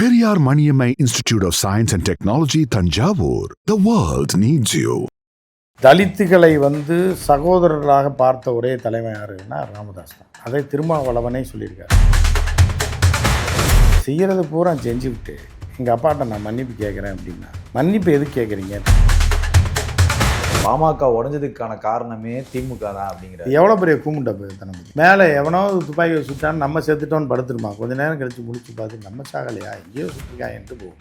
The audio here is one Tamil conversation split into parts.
Periyar Maniammai Institute of Science and Technology, Tanjavur. The world needs you. தலித்துகளை வந்து சகோதரர்களாக பார்த்த ஒரே தலைமை யாருன்னா ராமதாஸ் தான் அதை திருமாவளவனே சொல்லியிருக்காரு செய்கிறது பூரா செஞ்சுக்கிட்டு எங்கள் அப்பாட்ட நான் மன்னிப்பு கேட்குறேன் அப்படின்னா மன்னிப்பு எது கேட்குறீங்க பாமக உடஞ்சதுக்கான காரணமே திமுக தான் அப்படிங்கிற எவ்வளோ பெரிய கூமுண்ட தனம் மேலே எவனாவது துப்பாக்கியை சுட்டான்னு நம்ம செத்துட்டோன்னு படுத்துருமா? கொஞ்ச நேரம் கழிச்சு முடிச்சு பார்த்து நம்ம சாகலையா? எங்கேயோ சுட்டிருக்கான்ட்டு போகும்.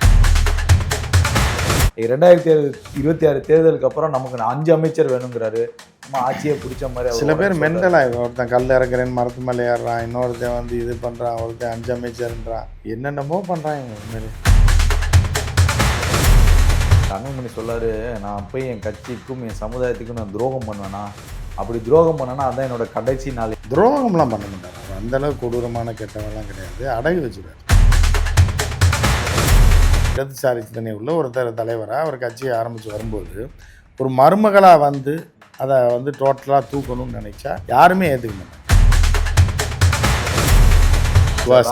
ரெண்டாயிரத்தி இருபத்தி ஆறு தேர்தலுக்கு அப்புறம் நமக்கு அஞ்சு அமைச்சர் வேணுங்கிறாரு. நம்ம ஆட்சியை பிடிச்ச மாதிரி சில பேர். மென்டலாக ஒருத்தன் கல் இறக்குறேன் மரத்து மேலே ஏறுறான் இன்னொருத்தன் வந்து இது பண்ணுறான் ஒருத்தன் அஞ்சு அமைச்சர்ன்றான். என்னென்னமோ பண்ணுறான் இவங்க. உண்மையிலே தங்கமணி சொல்லாரு நான் போய் என் கட்சிக்கும் என் சமுதாயத்துக்கும் நான் துரோகம் பண்ணுவேனா? அப்படி துரோகம் பண்ணனா அதான் என்னோட கடைசி நாள். துரோகம்லாம் பண்ண மாட்டார். அந்த அளவுக்கு கொடூரமான கெட்டவெல்லாம் கிடையாது. அடகு வச்சுருவார். இடதுசாரி சிந்தனை உள்ள ஒருத்தர் தலைவராக அவர் கட்சியை ஆரம்பித்து வரும்போது ஒரு மருமகளாக வந்து அதை வந்து டோட்டலாக தூக்கணும்னு நினைச்சா யாருமே ஏற்றுக்க மாட்டாங்க.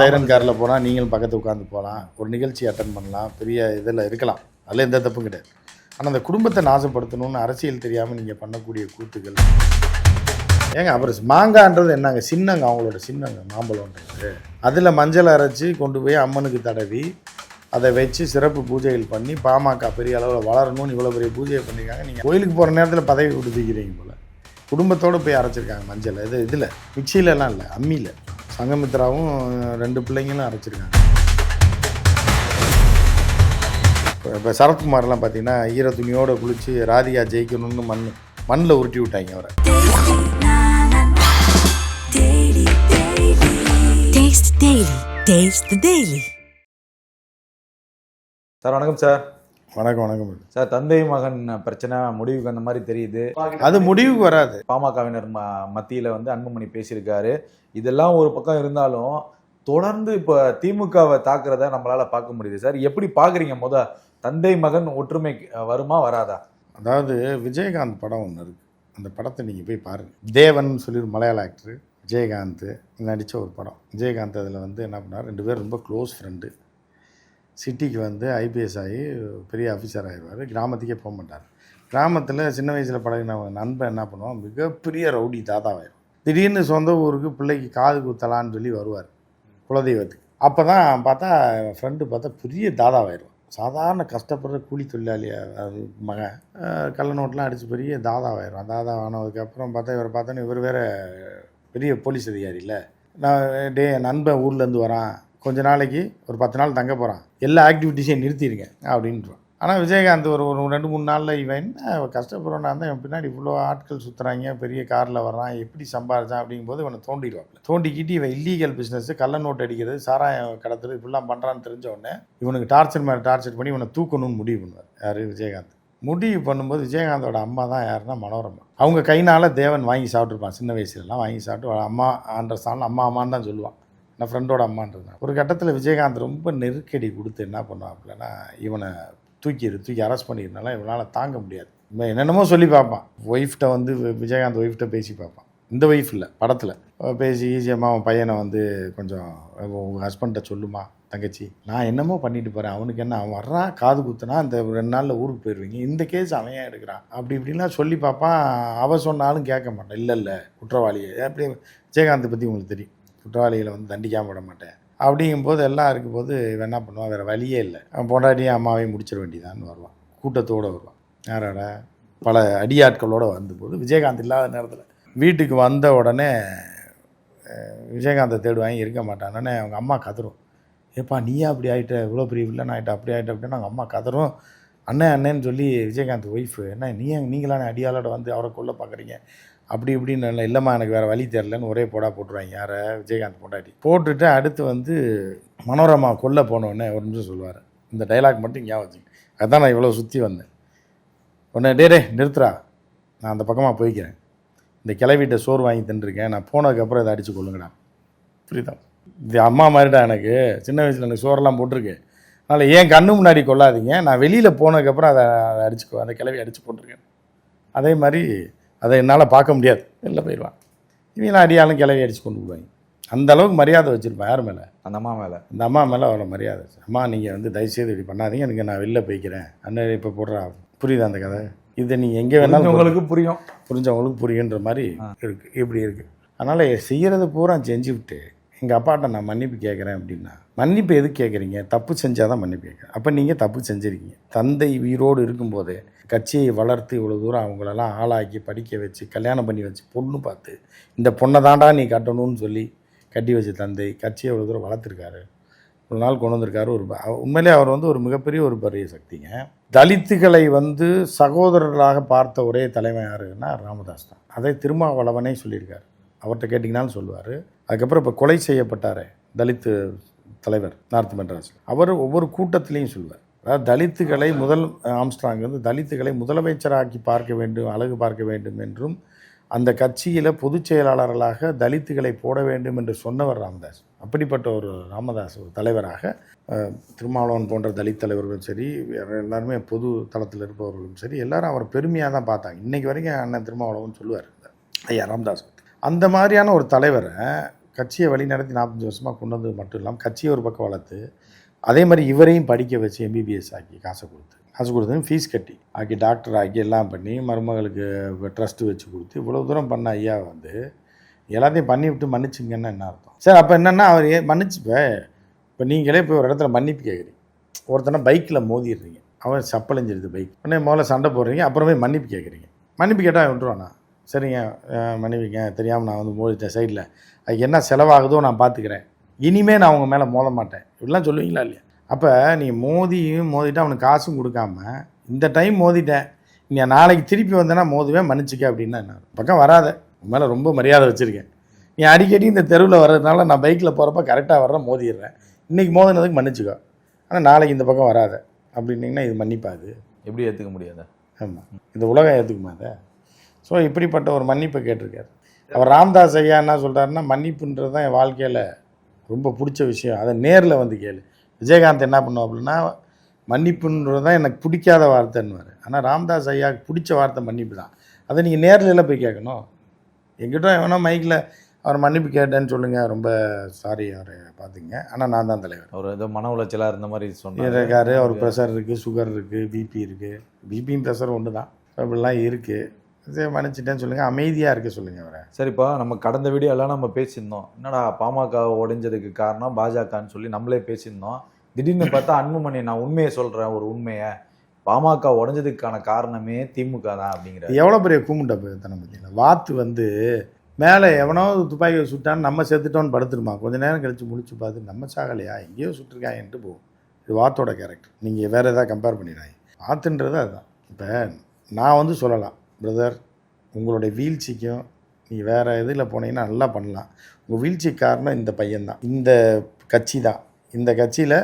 சைரன் காரில் போனால் நீங்களும் பக்கத்து உட்காந்து போகலாம் ஒரு நிகழ்ச்சி அட்டன் பண்ணலாம். பெரிய இதில் இருக்கலாம். அதில் எந்த தப்பும் கிடையாது. ஆனால் அந்த குடும்பத்தை நாசப்படுத்தணும்னு அரசியல் தெரியாமல் நீங்கள் பண்ணக்கூடிய கூத்துக்கள். ஏங்க அப்புறம் மாங்கான்றது என்னங்க? சின்னங்க அவங்களோட சின்னங்க மாம்பழம்ன்றது. அதில் மஞ்சள் அரைச்சி கொண்டு போய் அம்மனுக்கு தடவி அதை வச்சு சிறப்பு பூஜைகள் பண்ணி பாமக பெரிய அளவில் வளரணும்னு இவ்வளோ பெரிய பூஜையை பண்ணியிருக்காங்க. நீங்கள் கோயிலுக்கு போகிற நேரத்தில் பதவி கொடுத்துக்கிறீங்க போல். குடும்பத்தோடு போய் அரைச்சிருக்காங்க மஞ்சள். இது இதில் மிக்சியிலலாம் இல்லை அம்மியில். சங்கமித்ராவும் ரெண்டு பிள்ளைங்களும் அரைச்சிருக்காங்க. இப்போ சரத்குமார்லாம் பார்த்தீங்கன்னா ஈர துணியோடு குளித்து ராதிகா ஜெயிக்கணும்னு மண் மண்ணில் உருட்டி விட்டாங்க அவரை. Taste Daily. Taste the Daily. Sir வணக்கம் சார். வணக்கம் வணக்கம். சார் தந்தை மகன் பிரச்சனை முடிவுக்கு அந்த மாதிரி தெரியுது. அது முடிவுக்கு வராது. பாமகவினர் ம மத்தியில் வந்து அன்புமணி பேசியிருக்காரு. இதெல்லாம் ஒரு பக்கம் இருந்தாலும் தொடர்ந்து இப்போ திமுகவை தாக்குறத நம்மளால பார்க்க முடியுது. சார் எப்படி பார்க்குறீங்க முத தந்தை மகன் ஒற்றுமை வருமா வராதா? அதாவது விஜயகாந்த் படம் ஒன்று இருக்குது அந்த படத்தை நீங்கள் போய் பாருங்கள் தேவன் சொல்லி ஒரு மலையாள ஆக்டர் விஜயகாந்த் நடித்த ஒரு படம். விஜயகாந்த் அதில் வந்து என்ன பண்ணார்? ரெண்டு பேரும் ரொம்ப க்ளோஸ் ஃப்ரெண்டு சிட்டிக்கு வந்து ஐபிஎஸ் ஆகி பெரிய ஆஃபீஸர் ஆகிடுவார் கிராமத்துக்கே போக மாட்டார். கிராமத்தில் சின்ன வயசில் பழகின நண்பன் என்ன பண்ணுவான்? மிகப்பெரிய ரவுடி தாதாவாயிரும் திடீர்னு சொந்த ஊருக்கு பிள்ளைக்கு காது குத்தலான்னு சொல்லி வருவார் குலதெய்வத்துக்கு. அப்போ தான் பார்த்தா ஃப்ரெண்டு பார்த்தா பெரிய தாதாவாயிரும் சாதாரண கஷ்டப்படுற கூலி தொழிலாளி அது மகன் கள்ள நோட்டெலாம் அடித்து பெரிய தாதாவாயிரும் தாதா ஆனதுக்கப்புறம் பார்த்தா இவரை பார்த்தோன்னே இவர் வேறு பெரிய போலீஸ் அதிகாரி இல்லை. நான் டே நண்பன் ஊர்லேருந்து வரான். கொஞ்ச நாளைக்கு ஒரு பத்து நாள் தங்க போகிறான் எல்லா ஆக்டிவிட்டீஸையும் நிறுத்திடுங்க அப்படின்றான். ஆனால் விஜயகாந்த் ஒரு ஒரு ரெண்டு மூணு நாளில் இவன் என்ன கஷ்டப்படுறோன்னா தான் இவன் பின்னாடி இவ்வளோ ஆட்கள் சுற்றுறாங்க பெரிய காரில் வர்றான் எப்படி சம்பாரிச்சான் அப்படிங்கும்போது இவனை தோண்டிடுவாப்ல. தோண்டிக்கிட்டு இவன் இல்லீகல் பிஸ்னஸ் கள்ள நோட்டு அடிக்கிறது சாராயம் கடத்துறது இப்படிலாம் பண்ணுறான்னு தெரிஞ்ச உடனே இவனுக்கு டார்ச்சர் மேலே டார்ச்சர் பண்ணி இவனை தூக்கணும்னு முடிவு பண்ணுவார். யார்? விஜயகாந்த். முடிவு பண்ணும்போது விஜயகாந்தோட அம்மா தான் யாருன்னா மனோரமா. அவங்க கைனால் தேவன் வாங்கி சாப்பிட்ருப்பான் சின்ன வயசுலலாம் வாங்கி சாப்பிட்டு அம்மா ஆன்ற ஸ்தானில் அம்மா அம்மான்னு தான் சொல்லுவான். நான் ஃப்ரெண்டோட அம்மான்றது ஒரு கட்டத்தில் விஜயகாந்த் ரொம்ப நெருக்கடி கொடுத்து என்ன பண்ணுவாப்புலன்னா இவனை தூக்கிடு தூக்கி அரெஸ்ட் பண்ணிடுனால இவனால் தாங்க முடியாது. இவன் என்னென்னமோ சொல்லி பார்ப்பான். ஒய்ஃப்ட்ட வந்து விஜயகாந்த் ஒய்ஃப்ட்ட பேசி பார்ப்பான். இந்த ஒய்ஃப் இல்லை படத்தில். பேசி ஈஸியமாக அவன் பையனை வந்து கொஞ்சம் உங்கள் ஹஸ்பண்ட்டை சொல்லுமா தங்கச்சி? நான் என்னமோ பண்ணிட்டு போகிறேன் அவனுக்கு என்ன அவன் வர்றான் காது குத்துனா அந்த ரெண்டு நாளில் ஊருக்கு போயிடுவீங்க இந்த கேஸ் அவன் ஏன் எடுக்கிறான்? அப்படி இப்படிலாம் சொல்லி பார்ப்பான். அவன் சொன்னாலும் கேட்க மாட்டான். இல்லை இல்லை குற்றவாளியை. அப்படி விஜயகாந்தை பற்றி உங்களுக்கு தெரியும். குற்றவாளிகளை வந்து தண்டிக்காமல் விட மாட்டேன். அப்படிங்கும்போது எல்லாம் இருக்கும்போது இவன் என்ன பண்ணுவான்? வேறு வழியே இல்லை. அவன் பொண்டாட்டியும் அம்மாவையும் முடிச்சிட வேண்டியதான்னு வருவான். கூட்டத்தோடு வருவான். யாரோட? பல அடியாட்களோடு வந்தபோது விஜயகாந்த் இல்லாத நேரத்தில் வீட்டுக்கு வந்த உடனே விஜயகாந்தை தேடுவாங்க இருக்க மாட்டானே. அவங்க அம்மா கதறும். ஏப்பா நீயா அப்படி ஆகிட்ட இவ்வளோ பெரிய வில்லன் ஆகிட்ட அப்படி ஆகிட்ட அப்படின்னு அவங்க அம்மா கதறும். அண்ணன் அண்ணன்னு சொல்லி விஜயகாந்த் ஒய்ஃபு என்ன நீ நீங்களான அடியாளோட வந்து அவரை கொள்ள பார்க்குறீங்க அப்படி இப்படின்னு இல்லை. இல்லைம்மா எனக்கு வேறு வழி தெரிலன்னு ஒரே போடா போட்டுருவாங்க. யாரை? விஜயகாந்த் பொண்டாட்டி. போட்டுட்டு அடுத்து வந்து மனோரமா கொல்ல போனோடனே ஒரு நிமிஷம் சொல்லுவார். இந்த டைலாக் மட்டும் ஞாபகம் வச்சுங்க. அதுதான் நான் இவ்வளோ சுற்றி வந்தேன். உடனே டே டே நிறுத்துறா நான் அந்த பக்கமாக போய்க்கிறேன். இந்த கிளவிட்ட சோறு வாங்கி தின்றுருக்கேன். நான் போனதுக்கப்புறம் இதை அடித்து கொள்ளுங்கடா புரியுதா? இது அம்மா மாதிரிடா எனக்கு. சின்ன வயசில் எனக்கு சோறெல்லாம் போட்டிருக்கு. அதனால் ஏன் கண்ணு முன்னாடி கொள்ளாதீங்க நான் வெளியில் போனதுக்கப்புறம் அதை அதை அடிச்சுக்கோ அந்த கிளவி அடித்து போட்டிருக்கேன். அதே மாதிரி அதை என்னால் பார்க்க முடியாது. வெளில போயிடுவான். இவங்களாம் அடியாலும் கிளவி அடித்து கொண்டு போவாங்க. அந்த அளவுக்கு மரியாதை வச்சுருப்பேன் யார் மேலே? அந்த அம்மா மேல. இந்த அம்மா மேலே அவ்வளோ மரியாதை. அம்மா நீங்கள் வந்து தயவுசெய்து இப்படி பண்ணாதீங்க. எனக்கு நான் வெளில போய்க்கிறேன். அண்ணன் இப்போ போடுறா. புரியுது அந்த கதை? இதை நீங்கள் எங்கே வேணாலும் உங்களுக்கு புரியும். புரிஞ்சவங்களுக்கு புரியுன்ற மாதிரி இருக்குது இப்படி இருக்குது அதனால் செய்கிறது பூரா செஞ்சு விட்டு எங்கள் அப்பாட்ட நான் மன்னிப்பு கேட்குறேன் அப்படின்னா மன்னிப்பு எதுக்கு கேட்குறீங்க தப்பு செஞ்சால் தான் மன்னிப்பு கேட்குறேன் அப்போ நீங்கள் தப்பு செஞ்சுருக்கீங்க. தந்தை உயிரோடு இருக்கும்போது கட்சியை வளர்த்து இவ்வளோ தூரம் அவங்களெல்லாம் ஆளாக்கி படிக்க வச்சு கல்யாணம் பண்ணி வச்சு பொண்ணு பார்த்து இந்த பொண்ணை தாண்டா நீ கட்டணும்னு சொல்லி கட்டி வச்ச தந்தை கட்சியை இவ்வளோ தூரம் வளர்த்துருக்காரு. ஒரு நாள் கொண்டு வந்திருக்காரு. ஒரு உண்மையிலே அவர் வந்து ஒரு மிகப்பெரிய ஒரு பெரிய சக்திங்க. தலித்துகளை வந்து சகோதரர்களாக பார்த்த ஒரே தலைமை யாருன்னா ராமதாஸ் தான். அதை திருமாவளவனே சொல்லியிருக்காரு. அவர்கிட்ட கேட்டிங்கனாலும் சொல்லுவார். அதுக்கப்புறம் இப்போ கொலை செய்யப்பட்டார் தலித்து தலைவர் நார்த் மெட்ராஸ். அவர் ஒவ்வொரு கூட்டத்திலையும் சொல்லுவார். அதாவது தலித்துகளை முதல் ஆம்ஸ்ட்ராங் வந்து தலித்துகளை முதலமைச்சராக்கி பார்க்க வேண்டும் அழகு பார்க்க வேண்டும் என்றும் அந்த கட்சியில் பொதுச் செயலாளர்களாக தலித்துகளை போட வேண்டும் என்று சொன்னவர் ராமதாஸ். அப்படிப்பட்ட ஒரு ராமதாஸ் ஒரு தலைவராக திருமாவளவன் போன்ற தலித் தலைவர்களும் சரி வேற எல்லாருமே பொது தளத்தில் இருப்பவர்களும் சரி எல்லாரும் அவரை பெருமையாக தான் பார்த்தாங்க. இன்றைக்கி வரைக்கும் அண்ணன் திருமாவளவன் சொல்லுவார் ஐயா ராமதாஸ் அந்த மாதிரியான ஒரு தலைவரை கட்சியை வழிநடத்தி நாற்பத்தஞ்சு வருஷமாக கொண்டு வந்தது மட்டும் இல்லாமல் கட்சியை ஒரு பக்கம் வளர்த்து அதே மாதிரி இவரையும் படிக்க வச்சு எம்பிபிஎஸ் ஆக்கி காசை கொடுத்து காசு கொடுத்து ஃபீஸ் கட்டி ஆக்கி டாக்டர் ஆக்கி எல்லாம் பண்ணி மருமகளுக்கு ட்ரஸ்ட்டு வச்சு கொடுத்து இவ்வளோ தூரம் பண்ண ஐயா வந்து எல்லாத்தையும் பண்ணி விட்டு மன்னிச்சிங்கன்னு என்ன அர்த்தம்? சரி அப்போ என்னென்னா அவர் ஏ மன்னிச்சுப்ப. இப்போ நீங்களே போய் ஒரு இடத்துல மன்னிப்பு கேட்குறீங்க ஒருத்தனை பைக்கில் மோதிடுறீங்க. அவன் சப்பலைஞ்சிருது பைக் உடனே முதல்ல சண்டை போடுறீங்க அப்புறமே மன்னிப்பு கேட்குறீங்க மன்னிப்பு கேட்டால் விட்டுருவானா? சரிங்க மன்னிப்பிங்க தெரியாமல் நான் வந்து மோதிட்டேன் சைடில். அதுக்கு என்ன செலவாகுதோ நான் பார்த்துக்கிறேன் இனிமே நான் அவங்க மேலே மோத மாட்டேன். இப்படிலாம் சொல்லுவீங்களா இல்லையா? அப்போ நீ மோதியும் மோதிட்டு அவனுக்கு காசும் கொடுக்காம இந்த டைம் மோதிட்டேன். நீ நாளைக்கு திருப்பி வந்தேன்னா மோதுவேன் மன்னிச்சிக்க அப்படின்னா என்ன? பக்கம் வராத. உன் மேலே ரொம்ப மரியாதை வச்சுருக்கேன். நீ அடிக்கடி இந்த தெருவில் வர்றதுனால நான் பைக்கில் போகிறப்ப கரெக்டாக வர்றேன் மோதிடுறேன். இன்றைக்கி மோதினதுக்கு மன்னிச்சுக்கோ. ஆனால் நாளைக்கு இந்த பக்கம் வராத. அப்படின்னீங்கன்னா இது மன்னிப்பாது. எப்படி ஏத்துக்க முடியாது ஆமாம் இந்த உலகம் ஏற்றுக்குமா அதை? ஸோ இப்படிப்பட்ட ஒரு மன்னிப்பை கேட்டிருக்காரு. அவர் ராம்தாஸ் ஐயா என்ன சொல்கிறாருன்னா மன்னிப்புன்றது தான் என் வாழ்க்கையில் ரொம்ப பிடிச்ச விஷயம். அதை நேரில் வந்து கேளு. விஜயகாந்த் என்ன பண்ணுவோம் அப்படின்னா மன்னிப்புன்றது தான் எனக்கு பிடிக்காத வார்த்தைன்னுவார். ஆனால் ராம்தாஸ் ஐயாவுக்கு பிடிச்ச வார்த்தை மன்னிப்பு தான். அதை நீங்கள் நேரில் போய் கேட்கணும். எங்கிட்ட எவனோ மைக்கில் அவர் மன்னிப்பு கேட்டேன்னு சொல்லுங்கள் ரொம்ப சாரி அவரை பார்த்துங்க. ஆனால் நான் தான் தலைவர். அவர் ஏதோ மன உளைச்சலா இருந்த மாதிரி சொன்னாரு. இருக்காரு. அவர் ப்ரெஷர் இருக்குது சுகர் இருக்குது பிபி இருக்குது பிபியும் ப்ரெஷர் ஒன்று தான். அப்படிலாம் இருக்குது மன்னிச்சிட்டேன்னு சொல்லுங்கள் அமைதியாக இருக்க சொல்லுங்கள் அவரை. சரிப்பா நம்ம கடந்த வீடியோ எல்லாம் நம்ம பேசியிருந்தோம். என்னடா பாமக உடைஞ்சதுக்கு காரணம் பாஜகன்னு சொல்லி நம்மளே பேசியிருந்தோம். திடீர்னு பார்த்தா அன்புமணி நான் உண்மையை சொல்றேன் ஒரு உண்மையை. பாமக உடைஞ்சதுக்கான காரணமே திமுக தான் அப்படிங்கிற எவ்வளோ பெரிய கூமுண்டை தனம் பார்த்தீங்களா? வாத்து வந்து மேலே எவனோ துப்பாக்கியை சுட்டான்னு நம்ம செத்துட்டோன்னு படுத்துருமா? கொஞ்ச நேரம் கழித்து முடிச்சு பார்த்து நம்ம சாகலையா? எங்கேயோ சுட்டிருக்காங்கன்ட்டு போகும் இது வாத்தோட கேரக்டர் நீங்கள் வேறு எதாவது கம்பேர் பண்ணிடாங்க வாத்துன்றது அதுதான். இப்போ நான் வந்து சொல்லலாம். பிரதர் உங்களுடைய வீழ்ச்சிக்கும் நீ வேறு இதில் போனீங்கன்னா நல்லா பண்ணலாம். உங்கள் வீழ்ச்சி காரணம் இந்த பையன்தான். இந்த கட்சி தான் இந்த கட்சியில்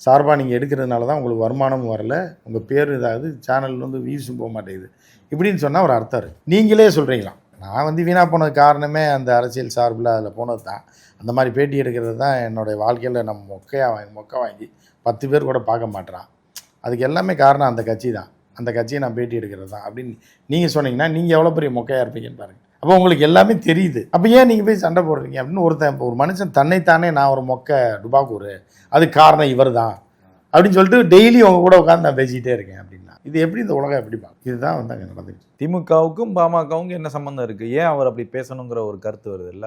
சார்பாக நீங்கள் எடுக்கிறதுனால தான் உங்களுக்கு வருமானமும் வரல. உங்கள் பேர் இதாகுது சேனல் வந்து வியூஸும் போக மாட்டேங்குது. இப்படின்னு சொன்னால் ஒரு அர்த்தம் இருக்குது நீங்களே சொல்கிறீங்களாம் நான் வந்து வீணாக போனது காரணமே அந்த அரசியல் சார்பில் அதில் போனது தான் அந்த மாதிரி பேட்டி எடுக்கிறது தான் என்னுடைய வாழ்க்கையில் நம்ம மொக்கையாக வாங்கி மொக்கை வாங்கி பத்து பேர் கூட பார்க்க மாட்டேறான் அதுக்கு எல்லாமே காரணம் அந்த கட்சி தான் அந்த கட்சியை நான் பேட்டி எடுக்கிறது தான். அப்படின்னு நீங்கள் சொன்னீங்கன்னா நீங்கள் எவ்வளோ பெரிய மொக்கையாக இருப்பீங்கன்னு பாருங்கள் அப்போ உங்களுக்கு எல்லாமே தெரியுது. அப்போ ஏன் நீங்கள் போய் சண்டை போடுறீங்க? அப்படின்னு ஒருத்தன் இப்போ ஒரு மனுஷன் தன்னைத்தானே நான் ஒரு மொக்கை டுபாக்கூர் அதுக்கு காரணம் இவர் தான். அப்படின்னு சொல்லிட்டு டெய்லி உங்க கூட உட்காந்து நான் பேசிக்கிட்டே இருக்கேன் அப்படின்னா. இது எப்படி இந்த உலகம் எப்படி பார்க்கும்? இதுதான் வந்து அங்கே நடந்துச்சு திமுகவுக்கும் பாமகவுக்கும் என்ன சம்பந்தம் இருக்கு? ஏன் அவர் அப்படி பேசணுங்கிற ஒரு கருத்து வருது இல்ல?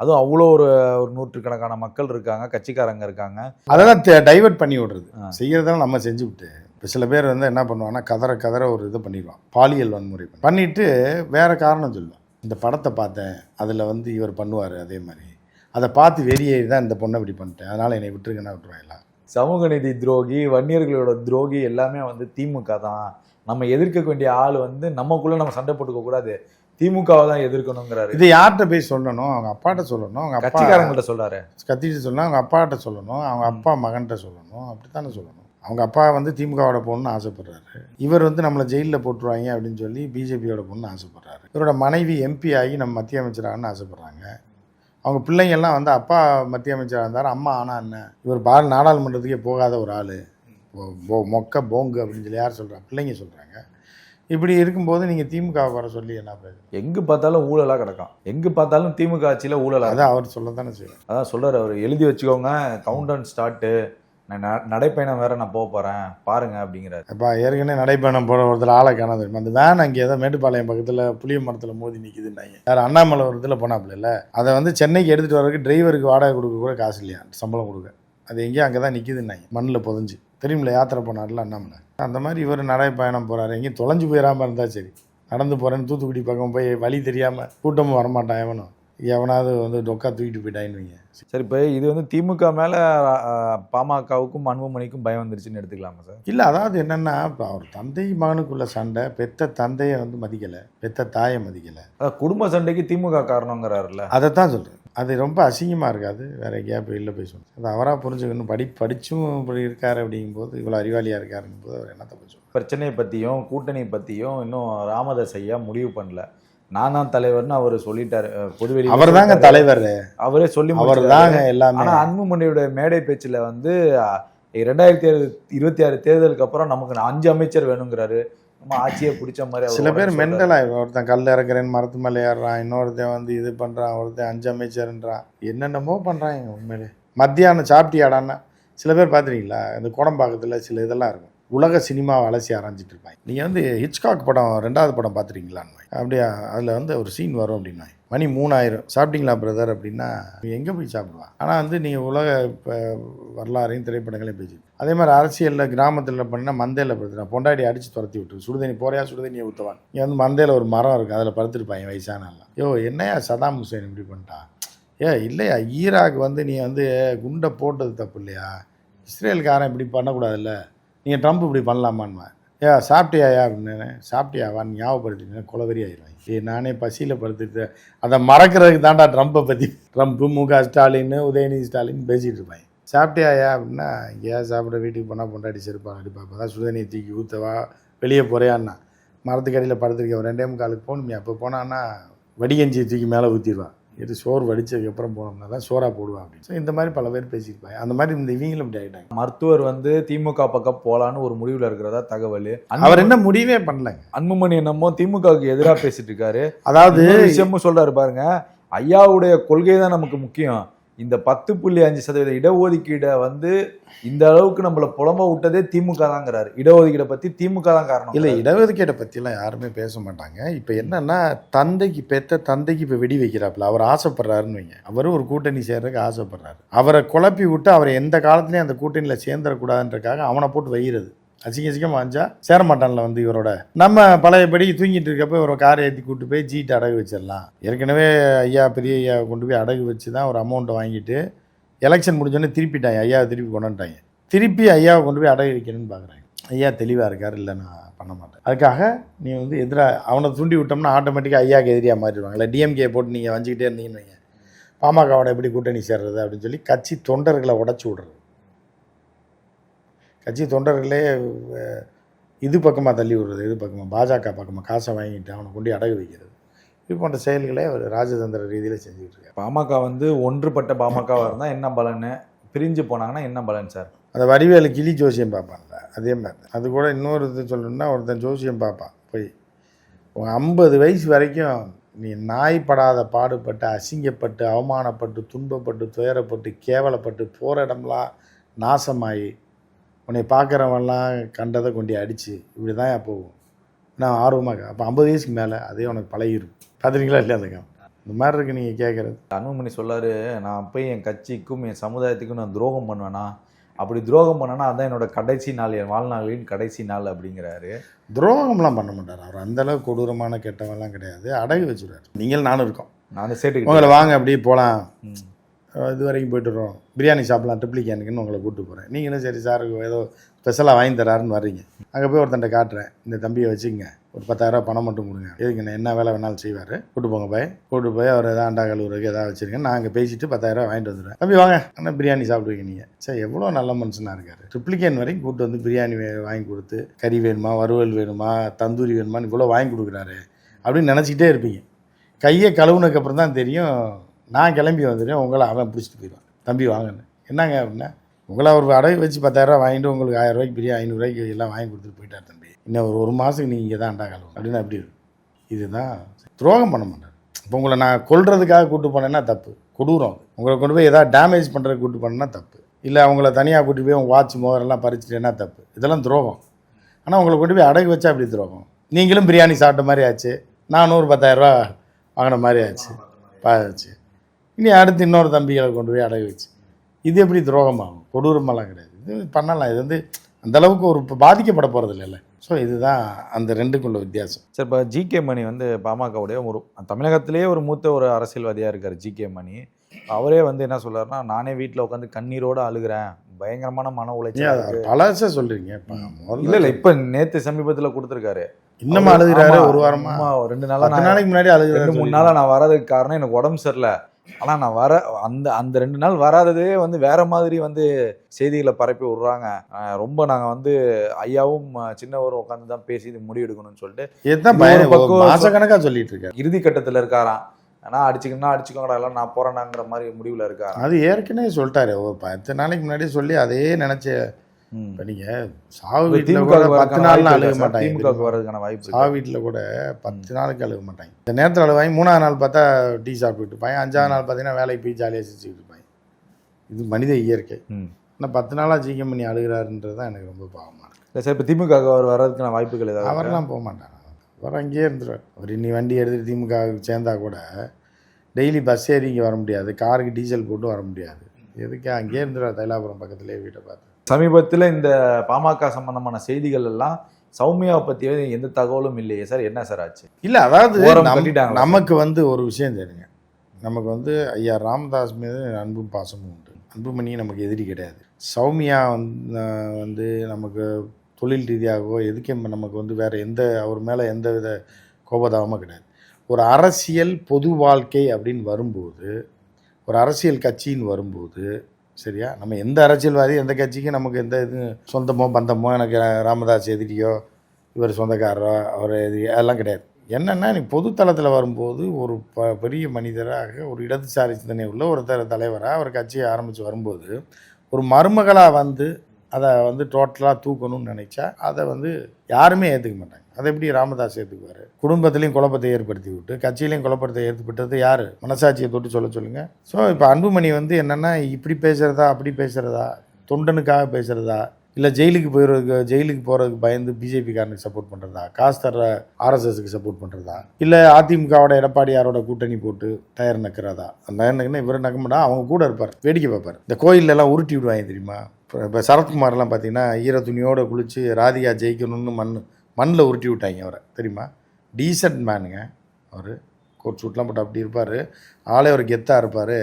அதுவும் அவ்வளோ ஒரு ஒரு நூற்றுக்கணக்கான மக்கள் இருக்காங்க கட்சிக்காரங்க இருக்காங்க. அதெல்லாம் டைவர்ட் பண்ணி விடுறது. ஆ. செய்யறதெல்லாம் நம்ம செஞ்சு விட்டு இப்போ சில பேர் வந்து என்ன பண்ணுவாங்கன்னா கதற கதற ஒரு இது பண்ணிடுவான் பாலியல் வன்முறை பண்ணி- பண்ணிட்டு வேற காரணம் சொல்லுவான் இந்த படத்தை பார்த்தேன். அதில் வந்து இவர் பண்ணுவார் அதே மாதிரி. அதை பார்த்து வெறியேறி தான் இந்த பொண்ணை இப்படி பண்ணிட்டேன். அதனால் என்னை விட்டுருங்கன்னா விட்டுருவாங்களா சமூக நீதி துரோகி வன்னியர்களோட துரோகி எல்லாமே வந்து திமுக தான். நம்ம எதிர்க்க வேண்டிய ஆள் வந்து நமக்குள்ள நம்ம சண்டை போட்டுக்க கூடாது. திமுகவை தான் எதிர்க்கணுங்கிறாரு. இது யார்கிட்ட போய் சொல்லணும்? அவங்க அப்பாட்ட சொல்லணும். அவங்க கட்சிக்காரங்கள்ட்ட சொல்றாரு கத்திட்டு சொல்லணும் அவங்க அப்பாட்ட சொல்லணும். அவங்க அப்பா மகன்கிட்ட சொல்லணும். அப்படித்தானே சொல்லணும். அவங்க அப்பா வந்து திமுகவோட பொண்ணுன்னு ஆசைப்படுறாரு. இவர் வந்து நம்மளை ஜெயிலில் போட்டுருவாங்க அப்படின்னு சொல்லி பிஜேபியோட பொண்ணு ஆசைப்படுறாரு. இவரோட மனைவி எம்பி ஆகி நம்ம மத்திய அமைச்சராகனு ஆசைப்படுறாங்க. அவங்க பிள்ளைங்க எல்லாம் வந்து அப்பா மத்திய அமைச்சராக இருந்தார் அம்மா ஆனா என்ன? இவர் பால் நாடாளுமன்றத்துக்கே போகாத ஒரு ஆள். மொக்க போங்கு அப்படின்னு சொல்லி யார் சொல்கிறா பிள்ளைங்க சொல்கிறாங்க இப்படி இருக்கும்போது நீங்கள் திமுக வர சொல்லி என்ன பிரயோஜனம்? எங்க பார்த்தாலும் ஊழலா கிடக்கும். எங்க பார்த்தாலும் திமுக ஆட்சியில ஊழலா அதான் அவர் சொல்ல தானே செய்வார். அதான் சொல்றாரு அவர். எழுதி வச்சுக்கோங்க கவுண்டவுன் ஸ்டார்ட்டு நான் ந- நடைப்பயணம் வேற நான் போக போறேன். பாருங்க அப்படிங்கிறாரு. அப்பா ஏற்கனவே நடைப்பயணம் போகிற ஒருத்தர் ஆளை காணாது. தெரியுமா அந்த வேன் அங்கே ஏதோ மேட்டுப்பாளையம் பக்கத்தில் புளிய மரத்தில் மோதி நிற்குதுன்னாங்க வேற அண்ணாமலை ஒரு இதில் போனாப்புல அதை வந்து சென்னைக்கு எடுத்துகிட்டு வரதுக்கு டிரைவருக்கு வாடகை கொடுக்க கூட காசு இல்லையா? சம்பளம் கொடுக்க. அது எங்கேயும் அங்கே தான் நிற்குதுன்னாங்க மண்ணில் புதஞ்சு. தெரியுமில்ல யாத்திரை போனார்ல அண்ணாமலை. அந்த மாதிரி இவர் நடைப்பயணம் போகிறாரு எங்கேயும் தொலைஞ்சு போயிடாமல் இருந்தால் சரி. நடந்து போகிறேன்னு தூத்துக்குடி பக்கம் போய் வழி தெரியாமல் கூட்டமும் வரமாட்டான் எவனும். எவனாவது வந்து டொக்கா தூக்கிட்டு போயிட்டான்னு சரி இப்போ இது வந்து திமுக மேல பாமகவுக்கும் அன்புமணிக்கும் பயம் வந்துருச்சுன்னு எடுத்துக்கலாமா சார்? இல்லை அதாவது என்னென்னா இப்போ அவர் தந்தை மகனுக்குள்ள சண்டை பெத்த தந்தையை வந்து மதிக்கலை பெத்த தாயை மதிக்கலை. குடும்ப சண்டைக்கு திமுக காரணங்கிறாருல்ல. அதைத்தான் சொல்கிறேன் அது ரொம்ப அசிங்கமாக இருக்காது. வேற எங்கேயா போய் இல்லை போய் சொல்லணும் அது அவராக புரிஞ்சுக்கணும். படி படிச்சும் இப்படி இருக்காரு அப்படிங்கும்போது இவ்வளோ அறிவாளியாக இருக்காருங்கும் போது அவர் என்னத்தை சொல்லணும் பிரச்சனையை பத்தியும் கூட்டணி பத்தியும் இன்னும் ராமதாஸ் ஐயா முடிவு பண்ணல. நான் தான் தலைவர்னு அவர் சொல்லிட்டாரு. அஹ், பொதுவெளியில அவர் தாங்க. தலைவர். அவரே சொல்லி அவர். தாங்க எல்லாமே. ஆனா அன்புமணியோட மேடை பேச்சுல வந்து ரெண்டாயிரத்தி இருபத்தி ஆறு தேர்தலுக்கு அப்புறம் நமக்கு அஞ்சு அமைச்சர் வேணுங்கிறாரு. நம்ம ஆட்சியை பிடிச்ச மாதிரி சில பேர் சொல்றாரு. மென்டலாக ஒருத்தன் கல் இறக்குறேன்னு மரத்து மேலே ஏறுறான் இன்னொருத்தன் வந்து இது பண்ணுறான் ஒருத்தன் அஞ்சு அமைச்சர்ன்றான். என்னென்னமோ பண்ணுறாங்க உண்மையிலே. மத்தியானம் சாப்பிட்டியாடான்னா சில பேர் பார்த்துருக்கீங்களா? இந்த கோடம்பாக்கத்தில் சில இதெல்லாம் இருக்கும். உலக சினிமாவை அலசி ஆராய்ஞ்சிட்டு இருப்பாங்க நீங்கள் வந்து ஹிச்காக் படம் ரெண்டாவது படம் பார்த்துருக்கீங்களான்னு அப்படியா அதில் வந்து ஒரு சீன் வரும் அப்படின்னா மணி மூணாயிரம். சாப்பிட்டீங்களா பிரதர் அப்படின்னா எங்கே போய் சாப்பிடுவான் ஆனால் வந்து நீங்கள் உலக இப்போ வரலாறையும் திரைப்படங்களையும் பேசி அதே மாதிரி அரசியலில் கிராமத்தில் பண்ணினா மந்தையில் படுத்துனா பொண்டாடி அடித்து துரத்தி விட்டுரு. சுடுதண்ணி போறையா சுடுதண்ணியை ஊற்றுவான் இங்கே வந்து மந்தையில் ஒரு மரம் இருக்குது அதில் படுத்துருப்பாங்க வயசானலாம் யோ என்னையா சதாம் ஹுசேன் இப்படி பண்ணிட்டான் ஏ இல்லையா ஈராக் வந்து நீ வந்து குண்டை போட்டது தப்பு இல்லையா? இஸ்ரேலுக்காரன் இப்படி பண்ணக்கூடாதுல்ல. நீங்கள் ட்ரம்ப் இப்படி பண்ணலாமான்னு ஏ சாப்பிட்டியாயா அப்படின்னு. சாப்பிட்டியாவான்னு ஞாபகப்படுத்தினா குலவெறி ஆயிடலாம் ஏ நானே பசியில் படுத்துட்டு அதை மறக்கிறதுக்கு தாண்டா ட்ரம்ப்பை பற்றி ட்ரம்ப்பு மு க ஸ்டாலின் உதயநிதி ஸ்டாலின் பேசிகிட்டு இருப்பாங்க. சாப்பிட்டியாயா அப்படின்னா ஏன் சாப்பிட வீட்டுக்கு போனால் பொண்டாடி செருப்பாங்க அடிப்பா அப்போ தான் சுடுதண்ணியை தூக்கி ஊற்றவா வெளியே போறியான்னா. மரத்துக்கடியில் படுத்துருக்கேன். ரெண்டே முக்காலுக்கு போகணுமே அப்போ போனான்னா வடிகஞ்சியை தூக்கி மேலே ஊற்றிடுவான் இது சோறு வடிச்சதுக்கப்புறம் போனோம்னா தான் சோறா போடுவான் அப்படின்னு ஸோ இந்த மாதிரி பல பேர் பேசியிருப்பாங்க. அந்த மாதிரி இந்த இவங்களும் இப்படி ஆகிட்டாங்க மருத்துவர் வந்து திமுக பக்கம் போலான்னு ஒரு முடிவுல இருக்கிறதா தகவல்? அவர் என்ன முடிவே பண்ணலங்க. அன்புமணி என்னமோ திமுகவுக்கு எதிரா பேசிட்டு இருக்காரு. அதாவது விஷயமும் சொல்றாரு பாருங்க. ஐயாவுடைய கொள்கை தான் நமக்கு முக்கியம். இந்த பத்து புள்ளி அஞ்சு சதவீத இடஒதுக்கீடை வந்து இந்த அளவுக்கு நம்மள புலம்ப விட்டதே திமுக தாங்கிறாரு. இடஒதுக்கீடை பத்தி திமுக தான் காரணம். இல்லை இடஒதுக்கீடை பற்றிலாம் யாருமே பேச மாட்டாங்க. இப்போ என்னன்னா தந்தைக்கு பெத்த தந்தைக்கு இப்போ வெடி வைக்கிறாப்புல அவர் ஆசைப்படுறாருன்னு வைங்க. அவரும் ஒரு கூட்டணி சேர்றதுக்கு ஆசைப்படுறாரு. அவரை குழப்பி விட்டு அவரை எந்த காலத்துலேயும் அந்த கூட்டணியில் சேர்ந்துடக்கூடாதுன்றக்காக அவனை போட்டு வைகிறது அசிங்க அசிங்கமாக வாஞ்சா சேர மாட்டான்ல வந்து இவரோட. நம்ம பழையபடி தூங்கிட்டு இருக்கப்ப ஒரு காரை ஏற்றி கூட்டு போய் ஜீட்டு அடகு வச்சிடலாம். ஏற்கனவே ஐயா பெரிய ஐயா கொண்டு போய் அடகு வச்சு தான் ஒரு அமௌண்ட்டை வாங்கிட்டு எலெக்ஷன் முடிஞ்சோடனே திருப்பிட்டாங்க. ஐயாவை திருப்பி கொண்டாண்டாங்க திருப்பி ஐயாவை கொண்டு போய் அடகு வைக்கணும்னு பார்க்குறாங்க ஐயா தெளிவாக இருக்கார் இல்லை நான் பண்ண மாட்டேன். அதுக்காக நீ வந்து எதிராக அவனை தூண்டி விட்டோம்னா ஆட்டோமேட்டிக்காக ஐயாவுக்கு எதிரியாக மாறிடுவாங்க. இல்லை டிஎம்கே போட்டு நீங்கள் வஞ்சிக்கிட்டே இருந்தீங்கன்னு வைங்க. பாமகவோட எப்படி கூட்டணி சேர்றது அப்படின்னு சொல்லி கட்சி தொண்டர்களை உடச்சி விடுறது. கட்சி தொண்டர்களே இது பக்கமாக தள்ளி விடுறது இது பக்கமாக பாஜக பக்கமாக காசை வாங்கிட்டு அவனை கொண்டு அடகு வைக்கிறது. இது போன்ற செயல்களை அவர் ராஜதந்திர ரீதியில் செஞ்சுக்கிட்டு இருக்காரு. பாமக வந்து ஒன்றுபட்ட பாமகவா இருந்தா என்ன பலன் பிரிஞ்சு போனாங்கன்னா என்ன பலன் சார்? அந்த வடிவேலு கிளி ஜோசியம் பார்ப்பான்ல அதே மாதிரி. அது கூட இன்னொரு இது சொல்லணும்னா ஒருத்தன் ஜோசியம் பார்ப்பான் போய். உன் ஐம்பது வயசு வரைக்கும் நீ நாய்ப்படாத பாடுபட்டு அசிங்கப்பட்டு அவமானப்பட்டு துன்பப்பட்டு துயரப்பட்டு கேவலப்பட்டு போகிற இடம்லாம் நாசமாயி உன்னை பார்க்குறவன்லாம் கண்டதை கொண்டு அடித்து இப்படி தான் போகும். நான் ஆர்வமாக அப்போ ஐம்பது வயசுக்கு மேலே அதே உனக்கு பழகிரும். பார்த்துருக்கீங்களா இல்லையா அந்த காம் இந்த மாதிரி இருக்கு நீங்கள் கேட்குறது அன்புமணி சொல்லாரு நான் போய் என் கட்சிக்கும் என் சமுதாயத்துக்கும் நான் துரோகம் பண்ணுவேனா? அப்படி துரோகம் பண்ணனா அதான் என்னோட கடைசி நாள் என் வாழ்நாளின் கடைசி நாள் அப்படிங்கிறாரு. துரோகம்லாம் பண்ண மாட்டார். அவர் அந்த அளவுக்கு கொடூரமான கெட்டவன்லாம் கிடையாது. அடகு வச்சுருவார். நீங்கள் நானும் இருக்கோம். நான் சேட்டுக்கிட்டேன் உங்களை வாங்க அப்படியே போகலாம் ம். இது வரைக்கும் போயிட்டு வரோம் பிரியாணி சாப்பிட்லாம் ட்ரிப்ளிகேனுக்குன்னு உங்களை கூப்பிட்டு போகிறேன் நீங்களும் சரி சார் ஏதோ ஸ்பெஷலாக வாங்கி தராருன்னு வர்றீங்க. அங்கே போய் ஒருத்தன்ட்ட காட்டுறேன். இந்த தம்பியை வச்சுக்கங்க. ஒரு பத்தாயிரரூபா பணம் மட்டும் கொடுங்க. எதுக்கு என்ன வேலை வேணாலும் செய்வார். கூட்டு போங்க போய் கூட்டு போய் அவர் எதாவது அண்டா கழுவுறதுக்கு எதாவது வச்சிருங்க நான் அங்கே பேசிட்டு பத்தாயிரரூபா வாங்கிட்டு வந்துடுவேன் தம்பி வாங்க. ஆனால் பிரியாணி சாப்பிடுவீங்க நீங்கள் சரி எவ்வளோ நல்ல மனுஷனாக இருக்கார். ட்ரிப்ளிகேன் வரைக்கும் கூட்டு வந்து பிரியாணி வாங்கி கொடுத்து கறி வேணுமா வறுவல் வேணுமா தந்தூரி வேணுமான்னு இவ்வளோ வாங்கி கொடுக்குறாரு அப்படின்னு நினச்சிக்கிட்டே இருப்பீங்க. கையை கழுவுனதுக்கப்புறம் தான் தெரியும் நான் கிளம்பி வந்துடுவேன் உங்களை அவன் பிடிச்சிட்டு போயிடுவான். தம்பி வாங்கன்னு என்னங்க அப்படின்னா உங்களை அவர் அடகு வச்சு பத்தாயிரரூவா வாங்கிட்டு உங்களுக்கு ஆயிரம் ரூபாய்க்கு பெரிய ஐநூறுரூவாய்க்கு எல்லாம் வாங்கி கொடுத்துட்டு போயிட்டார் தம்பி. இன்னும் ஒரு ஒரு மாதத்துக்கு நீங்கள் இங்கே தான் அண்டா கலவு அப்படின்னா எப்படி இதுதான் துரோகம் பண்ண மாட்டார். இப்போ உங்களை நான் கொல்றதுக்காக கூட்டு போனேன்னா தப்பு. கொடூரம் உங்களை கொண்டு போய் ஏதாவது டேமேஜ் பண்ணுறதுக்கு கூட்டு போனேன்னா தப்பு. இல்லை அவங்கள தனியாக கூட்டி போய் உங்கள் வாட்ச் மோதரெல்லாம் பறிச்சிட்டேன்னா தப்பு. இதெல்லாம் துரோகம். ஆனால் உங்களை கொண்டு போய் அடகு வச்சா அப்படி துரோகம்? நீங்களும் பிரியாணி சாப்பிட்ட மாதிரி ஆச்சு. நானும் ஒரு பத்தாயிரரூவா வாங்கின மாதிரி ஆச்சு. ஆச்சு. இனி அடுத்து இன்னொரு தம்பிகளை கொண்டு போய் அடகு வச்சு. இது எப்படி துரோகமாகும்? கொடூரமெல்லாம் கிடையாது. இது பண்ணலாம். இது வந்து அந்த அளவுக்கு ஒரு பாதிக்கப்பட போகிறது இல்லைல்ல ஸோ இதுதான் அந்த ரெண்டுக்குள்ள வித்தியாசம். சார் இப்போ ஜிகே மணி வந்து பாமகவுடைய ஒரு தமிழகத்திலேயே ஒரு மூத்த ஒரு அரசியல்வாதியாக இருக்கார் ஜிகே மணி. அவரே வந்து என்ன சொல்றாருன்னா நானே வீட்டில் உட்காந்து கண்ணீரோட அழுகிறேன். பயங்கரமான மன உளைச்சல். பழச சொல்றீங்க. இப்ப இல்ல இல்ல இப்ப நேத்து சமீபத்துல கொடுத்துருக்காரு. இன்னும் அழுகிறாரு ஒரு வாரமா? ரெண்டு நாளா நாளைக்கு முன்னாடி ரெண்டு அழுகிறாரு மூணு நாளா நான் வராததுக்கு காரணம் எனக்கு உடம்பு சரியில்லை. ஆனா நான் வர அந்த அந்த ரெண்டு நாள் வராததே வந்து வேற மாதிரி வந்து செய்திகளை பரப்பி விடுறாங்க. ரொம்ப நாங்க வந்து ஐயாவும் சின்னவரும் உட்காந்து தான் பேசி இது முடிவு எடுக்கணும்னு சொல்லிட்டு இதுதான் இது ஒரு பயம். பக்கம் மாசக்கணக்கா சொல்லிட்டு இருக்காரு. இறுதி கட்டத்துல இருக்காராம். ஆனா அடிச்சுக்கணும்னா அடிச்சுக்கோங்கடா எல்லாம் நான் போறேனாங்கிற மாதிரி முடிவுல இருக்காராம். அது ஏற்கனவே சொல்லிட்டாரு. ஒரு பத்து நாளைக்கு முன்னாடி சொல்லி அதே நினைச்ச. இப்ப நீங்க சாவு வீட்டுல கூட பத்து வாய்ப்பு அழுக? மாட்டாங்க? வரதுக்கான வாய்ப்பு சாவு? வீட்டுல கூட பத்து நாளைக்கு அழுக மாட்டாங்க. இந்த நேரத்தில் அழுவாங்க மூணாவது நாள் பார்த்தா டீ சாப்பிட்டு இருப்பாங்க அஞ்சாவது நாள் பார்த்தீங்கன்னா வேலைக்கு போய் ஜாலியாக சிரிச்சுட்டு இருப்பாங்க. இது மனித இயற்கை. ஆனால் பத்து நாளாக ஜீக்கம் பண்ணி அழுகிறாருன்றது தான் எனக்கு ரொம்ப பாவமாக இருக்கு. இல்ல சார் இப்ப திமுக அவர் வர்றதுக்கான வாய்ப்புகள் ஏதாவது? அவரெல்லாம் போக மாட்டாங்க. அவர் அங்கேயே இருந்துருவார். அவர் இன்னி வண்டி எடுத்துட்டு திமுக வுக்கு சேர்ந்தா கூட டெய்லி பஸ் ஏறி இங்கே வர முடியாது. காருக்கு டீசல் போட்டு வர முடியாது. எதுக்கு அங்கேயே இருந்துருவார் தைலாபுரம் பக்கத்துலேயே வீட்டை பார்த்து. சமீபத்தில் இந்த பாமக சம்பந்தமான செய்திகள் எல்லாம் சௌமியாவை பத்தி எந்த தகவலும் இல்லையே சார். என்ன சார் ஆச்சு? இல்லை அதாவது? நமக்கு வந்து ஒரு விஷயம் தெரியுங்க. நமக்கு வந்து ஐயா ராமதாஸ் மீது அன்பும் பாசமும் உண்டு. அன்புமணி நமக்கு எதிரி கிடையாது. சௌமியா வந்து வந்து நமக்கு தொழில் ரீதியாகவோ எதுக்கே நமக்கு வந்து வேற எந்த அவர் மேலே எந்த வித கோபதாபமும் கிடையாது. ஒரு அரசியல் பொது வாழ்க்கை அப்படின்னு வரும்போது ஒரு அரசியல் கட்சின்னு வரும்போது சரியா? நம்ம எந்த அரசியல்வாதி எந்த கட்சிக்கும் நமக்கு எந்த இது சொந்தமோ பந்தமோ எனக்கு ராமதாஸ் எதிரியோ இவர் சொந்தக்காரரோ அவர் எதிரி அதெல்லாம் கிடையாது. என்னென்னா நீ பொதுத்தளத்தில் வரும்போது ஒரு ப பெரிய மனிதராக ஒரு இடதுசாரி சிந்தனை உள்ள ஒரு த தலைவராக ஒரு கட்சியை ஆரம்பித்து வரும்போது ஒரு மருமகளாக வந்து அதை வந்து டோட்டலாக தூக்கணும்னு நினச்சா அதை வந்து யாருமே ஏற்றுக்க மாட்டாங்க. அதை எப்படி ராமதாஸ் ஏற்றுக்குவார் குடும்பத்திலையும் குழப்பத்தை ஏற்படுத்தி விட்டு கட்சியிலையும் குழப்பத்தை ஏற்பட்டது யார்? மனசாட்சியை தொட்டு சொல்ல சொல்லுங்கள் ஸோ இப்போ அன்புமணி வந்து என்னென்னா இப்படி பேசுகிறதா அப்படி பேசுகிறதா தொண்டனுக்காக பேசுகிறதா இல்லை ஜெயிலுக்கு போயிடுறதுக்கு ஜெயிலுக்கு போகிறதுக்கு பயந்து பிஜேபிக்காரனுக்கு சப்போர்ட் பண்ணுறதா காசு தர்ற ஆர்எஸ்எஸ்க்கு சப்போர்ட் பண்ணுறதா இல்லை அதிமுகவோட எடப்பாடியாரோட கூட்டணி போட்டு டயர் நக்கிறதா? அந்த டயர் நக்குன்னா இவர் நக்கமாட்டா அவங்க கூட இருப்பார் வேடிக்கை பார்ப்பார். இந்த கோயிலெல்லாம் உருட்டி விடுவாங்க தெரியுமா? இப்போ சரத்குமார்லாம் பார்த்தீங்கன்னா ஈர துணியோடு குளித்து ராதிகா ஜெயிக்கணும்னு மண் மண்ணில் உருட்டி விட்டாங்க அவரை. தெரியுமா? டீசன்ட் மேனுங்க அவர். கோட் சூட்லாம் போட்டு அப்படி இருப்பார். ஆளே அவர் கெத்தாக இருப்பார்.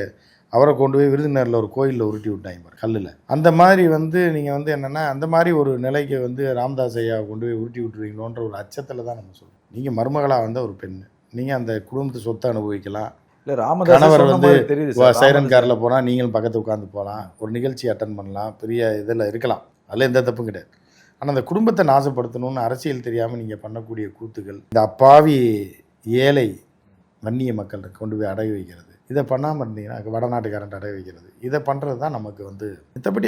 அவரை கொண்டு போய் விருதுநகரில் ஒரு கோயிலில் உருட்டி விட்டாங்க பாரு கல்லில். அந்த மாதிரி வந்து நீங்கள் வந்து என்னென்னா அந்த மாதிரி ஒரு நிலைக்கு வந்து ராமதாஸ் ஐயாவை கொண்டு போய் உருட்டி விட்டுருவீங்களோன்ற ஒரு அச்சத்தில் தான் நம்ம சொல்றோம். நீங்கள் மருமகளாக வந்த ஒரு பெண் நீங்கள் அந்த குடும்பத்து சொத்தை அனுபவிக்கலாம். இல்ல ராமதாஸ் கணவர் வந்து சைரன் காரில் போனால் நீங்களும் பக்கத்து உட்காந்து போகலாம் ஒரு நிகழ்ச்சி அட்டன் பண்ணலாம். பெரிய இதில் இருக்கலாம். அதில் எந்த தப்பும் கிடையாது. ஆனால் அந்த குடும்பத்தை நாசப்படுத்தணும்னு அரசியல் தெரியாமல் நீங்கள் பண்ணக்கூடிய கூத்துகள் இந்த அப்பாவி ஏழை வன்னிய மக்கள் கொண்டு போய் அடகு வைக்கிறது இதை பண்ணாமல் இருந்தீங்கன்னா வடநாட்டுக்காரன் அடகு வைக்கிறது இதை பண்ணுறது தான் நமக்கு வந்து மத்தபடி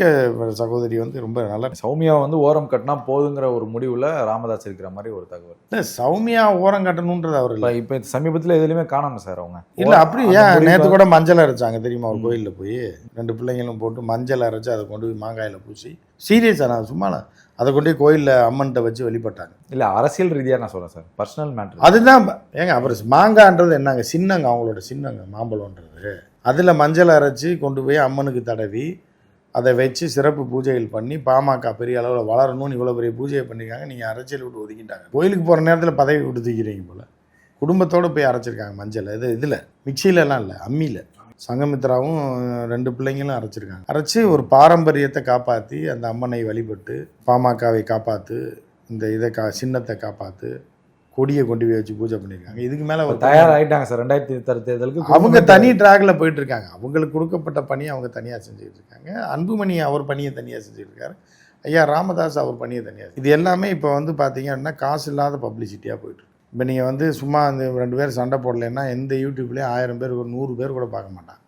சகோதரி வந்து ரொம்ப நல்ல சௌமியா வந்து ஓரம் கட்டினா போதுங்கிற ஒரு முடிவுல ராமதாஸ் இருக்கிற மாதிரி ஒரு தகவல் இல்லை சௌமியா ஓரம் கட்டணுன்றது அவர் இல்லை இப்ப சமீபத்துல எதுலயுமே காணாம சார் அவங்க இல்லை அப்படி ஏன் நேற்று கூட மஞ்சள் அரைச்சாங்க தெரியுமா ஒரு. கோயிலில் போய் ரெண்டு பிள்ளைங்களும் போட்டு மஞ்சள் அரைச்சு அதை கொண்டு போய் மாங்காயில் பூசி சீரியஸாக நான் சும்மா. அதை கொண்டு கோயிலில் அம்மன்கிட்ட வச்சு வழிபட்டாங்க இல்ல அரசியல் ரீதியா நான் சொல்றேன் சார். பர்சனல் மேட்டர் அதுதான் ஏங்க அப்புறம் மாங்கான்றது என்னங்க? சின்னங்க அவங்களோட சின்னங்க மாம்பழம்ன்றது. அதில் மஞ்சள் அரைச்சி கொண்டு போய் அம்மனுக்கு தடவி அதை வச்சு சிறப்பு பூஜைகள் பண்ணி பாமக பெரிய அளவில் வளரணும்னு இவ்வளோ பெரிய பூஜையை பண்ணியிருக்காங்க. நீங்கள் அரசியல் விட்டு ஒதுக்கிட்டாங்க. கோயிலுக்கு போகிற நேரத்தில் பதவி விட்டு தூக்கிறீங்க போல். குடும்பத்தோடு போய் அரைச்சிருக்காங்க மஞ்சள். இது இதில் மிக்சியிலலாம் இல்லை அம்மியில். சங்கமித்ராவும் ரெண்டு பிள்ளைங்களும் அரைச்சிருக்காங்க. அரைச்சி ஒரு பாரம்பரியத்தை காப்பாற்றி அந்த அம்மனை வழிபட்டு பாமகவை காப்பாற்று இந்த இதை கா சின்னத்தை காப்பாற்று கொடியை கொண்டு போய் வச்சு பூஜை பண்ணியிருக்காங்க இதுக்கு மேலே ஒரு தயார் ஆயிட்டாங்க சார் ரெண்டாயிரத்தி இருபத்தாறு தேர்தலுக்கு அவங்க தனி ட்ராக்ல போயிட்டு இருக்காங்க. அவங்களுக்கு கொடுக்கப்பட்ட பணியை அவங்க தனியாக செஞ்சுட்டு இருக்காங்க. அன்புமணி அவர் பணியை தனியாக செஞ்சுட்டு இருக்காரு. ஐயா ராமதாஸ் அவர் பணியை தனியாக இது எல்லாமே இப்போ வந்து பார்த்தீங்க அப்படின்னா காசு இல்லாத பப்ளிசிட்டியாக போயிட்டு இப்போ நீங்கள் வந்து சும்மா அந்த ரெண்டு பேர் சண்டை போடலைன்னா எந்த யூடியூப்லேயும் ஆயிரம் பேர் ஒரு நூறு பேர் கூட பார்க்க மாட்டான்.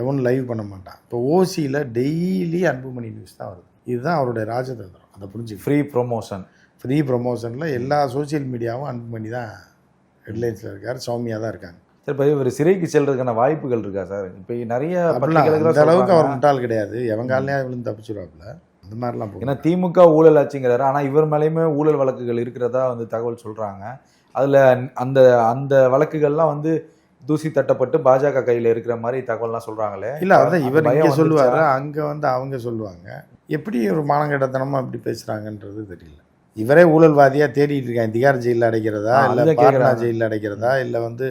எவனும் லைவ் பண்ண மாட்டான். இப்போ ஓசியில் டெய்லி அன்புமணி நியூஸ் தான் வருது. இதுதான் அவருடைய ராஜதந்திரம். அதை புரிஞ்சு ஃப்ரீ ப்ரொமோஷன் ஃப்ரீ ப்ரொமோஷனில் எல்லா சோஷியல் மீடியாவும் அன்பு பண்ணி தான் ஹெட்லைன்ஸில் இருக்கார். சௌமியா தான் இருக்காங்க. சார் இப்போ இவர் சிறைக்கு செல்றதுக்கான வாய்ப்புகள் இருக்கா சார்? இப்போ நிறைய அந்த அளவுக்கு அவர். முட்டாள் கிடையாது. எவன் காலையே விழுந்து தப்பிச்சிருவாப்புல. அந்த மாதிரிலாம் ஏன்னா போகும் திமுக ஊழல் ஆச்சுங்கிறாரு ஆனா இவர் மேலேயுமே ஊழல் வழக்குகள் இருக்கிறதா வந்து தகவல் சொல்றாங்க. அதுல அந்த அந்த வழக்குகள்லாம் வந்து தூசி தட்டப்பட்டு பாஜக கையில இருக்கிற மாதிரி தகவல்லாம் சொல்றாங்களே. இல்லை அதான் இவர் இங்கே? சொல்லுவார் அங்கே வந்து அவங்க சொல்லுவாங்க. எப்படி ஒரு மானங்கட்டத்தனமாக இப்படி பேசுகிறாங்கன்றது தெரியல. இவரே ஊழல்வாதியாக தேடிட்டு இருக்காங்க திகார் ஜெயிலில் அடைக்கிறதா? இல்லை பாட்னா. ஜெயிலில் அடைக்கிறதா? இல்லை வந்து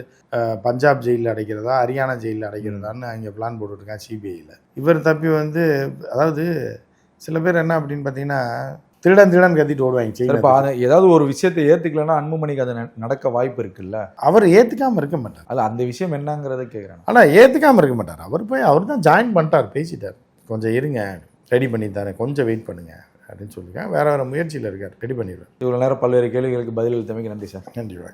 பஞ்சாப் ஜெயிலில் அடைக்கிறதா? ஹரியானா ஜெயிலில் அடைக்கிறதான்னு அங்கே பிளான் போட்டுட்ருக்கான் சிபிஐயில் இவர் தப்பி வந்து அதாவது சில பேர் என்ன அப்படின்னு பார்த்தீங்கன்னா திருடன் திருடன் கத்திட்டு ஓடுவாங்க சார், செயின் இப்ப அது ஏதாவது ஒரு விஷயத்தை ஏத்துக்கலன்னா அன்புமணிக்கு அது நடக்க வாய்ப்பு இருக்குல்ல? அவர் ஏற்றுக்காமல் இருக்க மாட்டார். அது அந்த விஷயம் என்னங்கிறத கேக்குறேன் ஆனால் ஏற்றுக்காமல் இருக்க மாட்டார். அவர் போய் அவர் தான் ஜாயின் பண்ணிட்டார் பேசிட்டார். கொஞ்சம் இருங்க ரெடி பண்ணி தரேன் கொஞ்சம் வெயிட் பண்ணுங்க அப்படின்னு சொல்லியிருக்கேன் வேற வேற முயற்சியில் இருக்கார். ரெடி பண்ணிடுவார். இவ்வளவு நேரம் பல்வேறு கேள்விகளுக்கு பதிலளித்தமைக்கு நன்றி சார். நன்றி வணக்கம்.